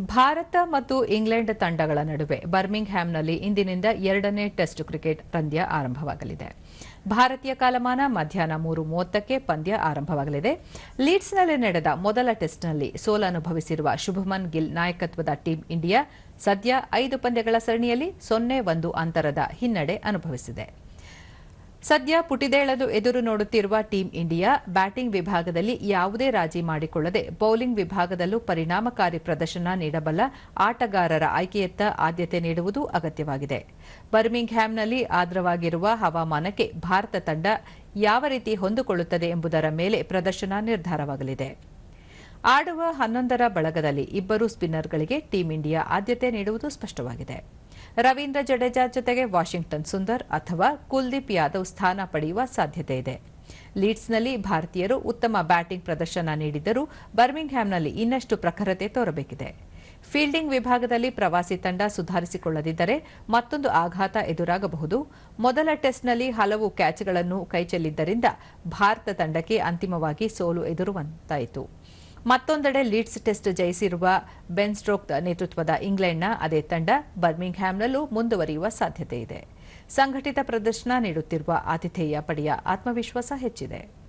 ಭಾರತ ಮತ್ತು ಇಂಗ್ಲೆಂಡ್ ತಂಡಗಳ ನಡುವೆ ಬರ್ಮಿಂಗ್ ಹ್ಯಾಮ್ನಲ್ಲಿ ಇಂದಿನಿಂದ ಎರಡನೇ ಟೆಸ್ಟ್ ಕ್ರಿಕೆಟ್ ಪಂದ್ಯ ಆರಂಭವಾಗಲಿದೆ. ಭಾರತೀಯ ಕಾಲಮಾನ ಮಧ್ಯಾಹ್ನ ಮೂರು ಮೂವತ್ತಕ್ಕೆ ಪಂದ್ಯ ಆರಂಭವಾಗಲಿದೆ. ಲೀಡ್ಸ್ನಲ್ಲಿ ನಡೆದ ಮೊದಲ ಟೆಸ್ಟ್ನಲ್ಲಿ ಸೋಲನುಭವಿಸಿರುವ ಶುಭಮನ್ ಗಿಲ್ ನಾಯಕತ್ವದ ಟೀಂ ಇಂಡಿಯಾ ಸದ್ಯ ಐದು ಪಂದ್ಯಗಳ ಸರಣಿಯಲ್ಲಿ ಸೊನ್ನೆ ಒಂದು ಅಂತರದ ಹಿನ್ನಡೆ ಅನುಭವಿಸಿದೆ. ಸದ್ಯ ಪುಟಿದೇಳಲು ಎದುರು ನೋಡುತ್ತಿರುವ ಟೀಂ ಇಂಡಿಯಾ ಬ್ಯಾಟಿಂಗ್ ವಿಭಾಗದಲ್ಲಿ ಯಾವುದೇ ರಾಜಿ ಮಾಡಿಕೊಳ್ಳದೆ ಬೌಲಿಂಗ್ ವಿಭಾಗದಲ್ಲೂ ಪರಿಣಾಮಕಾರಿ ಪ್ರದರ್ಶನ ನೀಡಬಲ್ಲ ಆಟಗಾರರ ಆಯ್ಕೆಯತ್ತ ಆದ್ಯತೆ ನೀಡುವುದು ಅಗತ್ಯವಾಗಿದೆ. ಬರ್ಮಿಂಗ್ಹ್ಯಾಮ್ನಲ್ಲಿ ಆರ್ದ್ರವಾಗಿರುವ ಹವಾಮಾನಕ್ಕೆ ಭಾರತ ತಂಡ ಯಾವ ರೀತಿ ಹೊಂದಿಕೊಳ್ಳುತ್ತದೆ ಎಂಬುದರ ಮೇಲೆ ಪ್ರದರ್ಶನ ನಿರ್ಧಾರವಾಗಲಿದೆ. ಆಡುವ ಹನ್ನೊಂದರ ಬಳಗದಲ್ಲಿ ಇಬ್ಬರು ಸ್ಪಿನ್ನರ್ಗಳಿಗೆ ಟೀಂ ಇಂಡಿಯಾ ಆದ್ಯತೆ ನೀಡುವುದು ಸ್ಪಷ್ಟವಾಗಿದೆ. ರವೀಂದ್ರ ಜಡೇಜಾ ಜೊತೆಗೆ ವಾಷಿಂಗ್ಟನ್ ಸುಂದರ್ ಅಥವಾ ಕುಲ್ದೀಪ್ ಯಾದವ್ ಸ್ಥಾನ ಪಡೆಯುವ ಸಾಧ್ಯತೆ ಇದೆ. ಲೀಡ್ಸ್ನಲ್ಲಿ ಭಾರತೀಯರು ಉತ್ತಮ ಬ್ಯಾಟಿಂಗ್ ಪ್ರದರ್ಶನ ನೀಡಿದ್ದರೂ ಬರ್ಮಿಂಗ್ಹ್ಯಾಮ್ನಲ್ಲಿ ಇನ್ನಷ್ಟು ಪ್ರಖರತೆ ತೋರಬೇಕಿದೆ. ಫೀಲ್ಡಿಂಗ್ ವಿಭಾಗದಲ್ಲಿ ಪ್ರವಾಸಿ ತಂಡ ಸುಧಾರಿಸಿಕೊಳ್ಳದಿದ್ದರೆ ಮತ್ತೊಂದು ಆಘಾತ ಎದುರಾಗಬಹುದು. ಮೊದಲ ಟೆಸ್ಟ್ನಲ್ಲಿ ಹಲವು ಕ್ಯಾಚ್ಗಳನ್ನು ಕೈಚೆಲ್ಲಿದ್ದರಿಂದ ಭಾರತ ತಂಡಕ್ಕೆ ಅಂತಿಮವಾಗಿ ಸೋಲು ಎದುರುವಂತಾಯಿತು. ಮತ್ತೊಂದೆಡೆ ಲೀಡ್ಸ್ ಟೆಸ್ಟ್ ಜಯಿಸಿರುವ ಬೆನ್ ಸ್ಟ್ರೋಕ್ ನೇತೃತ್ವದ ಇಂಗ್ಲೆಂಡ್ನ ಅದೇ ತಂಡ ಬರ್ಮಿಂಗ್ಹ್ಯಾಮ್ನಲ್ಲೂ ಮುಂದುವರಿಯುವ ಸಾಧ್ಯತೆ ಇದೆ. ಸಂಘಟಿತ ಪ್ರದರ್ಶನ ನೀಡುತ್ತಿರುವ ಆತಿಥೇಯ ಪಡೆಯ ಆತ್ಮವಿಶ್ವಾಸ ಹೆಚ್ಚಿದೆ.